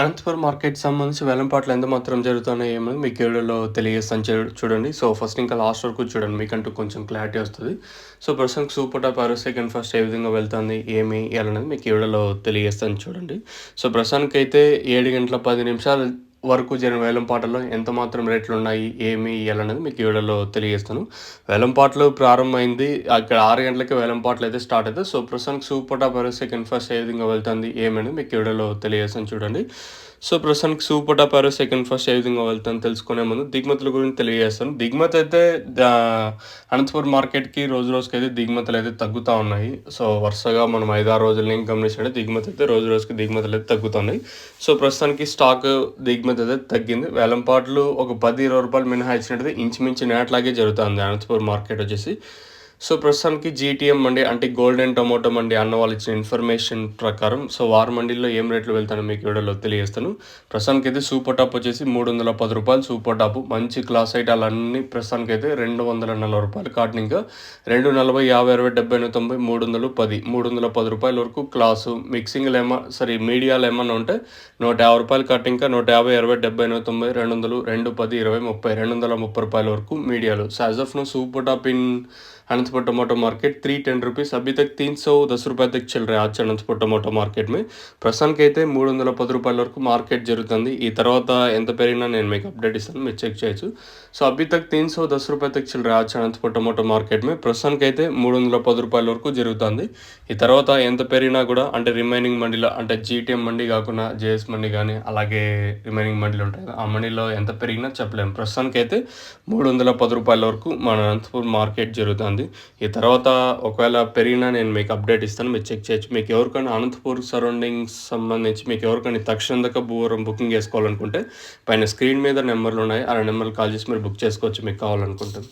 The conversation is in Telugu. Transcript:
అనంతపురం మార్కెట్ సంబంధించి వెలంపాట్లు ఎంత మాత్రం జరుగుతున్నాయి ఏమని మీకు వీడియోలో తెలియజేస్తాను చూడండి. సో ఫస్ట్ ఇంకా లాస్ట్ వరకు చూడండి. మీకంటూ కొంచెం క్లారిటీ వస్తుంది. సో ప్రస్తుతానికి సూపర్ టాప్ ఆరో సెకండ్ ఫస్ట్ ఏ విధంగా వెళ్తుంది ఏమి అనేది మీకు ఈ వీడియోలో తెలియజేస్తాను చూడండి. సో ప్రస్తుతానికి అయితే ఏడు గంటల పది నిమిషాలు వరకు జరిగిన వేలంపాటలో ఎంత మాత్రం రేట్లు ఉన్నాయి ఏమి ఇవ్వాలనేది మీకు వీడియోలో తెలియజేస్తాను. వేలంపాట్లు ప్రారంభమైంది అక్కడ ఆరు గంటలకి వేలంపాట్లు అయితే స్టార్ట్ అవుతుంది సో ప్రస్తుతానికి సూపర్ టాప్ ఆరు సెకండ్ ఫస్ట్ ఏ విధంగా వెళ్తుంది ఏమనేది మీకు వీడియోలో తెలియజేస్తాను చూడండి. సో ప్రస్తుతానికి సూపర్ టాప్ ఆరో సెకండ్ ఫస్ట్ ఏ విధంగా వెళ్తాను తెలుసుకునే ముందు దిగుమతుల గురించి తెలియజేస్తాను. దిగుమతి అయితే అనంతపురం మార్కెట్కి రోజు రోజుకి అయితే దిగుమతులు అయితే తగ్గుతూ ఉన్నాయి. సో వరుసగా మనం ఐదారు రోజుల నుంచి గమనించండి దిగుమతి అయితే రోజు రోజుకి దిగుమతులు అయితే తగ్గుతున్నాయి సో ప్రస్తుతానికి స్టాక్ దిగుమతి అయితే తగ్గింది. వేలంపాట్లు ఒక పది ఇరవై రూపాయలు మినహాయించినట్టు ఇంచుమించు నేట్లాగే జరుగుతుంది అనంతపురం మార్కెట్ వచ్చేసి. సో ప్రస్తుతానికి జీటీఎం మండి అంటే గోల్డెన్ టొమాటో మండి అన్న వాళ్ళు ఇచ్చిన ఇన్ఫర్మేషన్ ప్రకారం సో వార మండీలో ఏం రేట్లు వెళ్తానో మీకు వీడియోలో తెలియజేస్తాను. ప్రస్తుతానికి అయితే సూపర్ టాప్ వచ్చేసి మూడు వందల పది రూపాయలు సూపర్ టాప్ మంచి క్లాస్ ఐటాలు అన్ని ప్రస్తుతానికి అయితే రెండు వందల నలభై రూపాయలు కాటన్ ఇంకా. రెండు నలభై యాభై అరవై డెబ్బై ఎనిమిది తొంభై మూడు వందలు పది మూడు వందల పది రూపాయల వరకు క్లాసు మిక్సింగ్లు ఏమో సరే మీడియాలు ఏమన్నా ఉంటే నూట యాభై రూపాయలు కాటన్ ఇంకా నూట యాభై అరవై డెబ్బై ఎనిమిది తొంభై రెండు వందలు రెండు పది ఇరవై ముప్పై రెండు వందల ముప్పై రూపాయల వరకు మీడియాలు సాజ్ ఆఫ్ నో super top in Anantapur tomato market three ten rupees अभी तक तीन सौ दस रुपये तक चल रहा है आज అనంతపురం టమాటో మార్కెట్ మే ప్రస్తుతానికి అయితే మూడు వందల పది రూపాయల వరకు మార్కెట్ జరుగుతుంది ఈ తర్వాత ఎంత పెరిగినా నేను మీకు అప్డేట్ ఇస్తాను మీరు చెక్ చేయొచ్చు సో అభి తక్ తీన్ సో దస్ రూపాయ తక్ చల్ రా आज అనంతపురం టమాటో మార్కెట్ మే ప్రస్తుతానికి అయితే మూడు వందల పది రూపాయల వరకు జరుగుతుంది ఈ తర్వాత ఎంత పెరిగినా కూడా అంటే రిమైనింగ్ మండీలో అంటే జీటీఎం మండీ కాకుండా జేఎస్ మండీ కానీ అలాగే రిమైనింగ్ మండీలు ఉంటాయి కదా ఆ మండీలో ఎంత పెరిగినా చెప్పలేము ప్రస్తుతానికి అయితే మూడు వందల పది రూపాయల వరకు మన అనంతపురం మార్కెట్ జరుగుతుంది ఈ తర్వాత ఒకవేళ పెరిగినా నేను మీకు అప్డేట్ ఇస్తాను మీరు చెక్ చేయొచ్చు. మీకు ఎవరికైనా అనంతపూర్ సరౌండింగ్స్ సంబంధించి మీకు ఎవరికైనా తక్షణంగా దాకా భూవరం బుకింగ్ చేసుకోవాలనుకుంటే పైన స్క్రీన్ మీద నెంబర్లు ఉన్నాయి. ఆ నెంబర్లు కాల్ చేసి మీరు బుక్ చేసుకోవచ్చు మీకు కావాలనుకుంటుంది.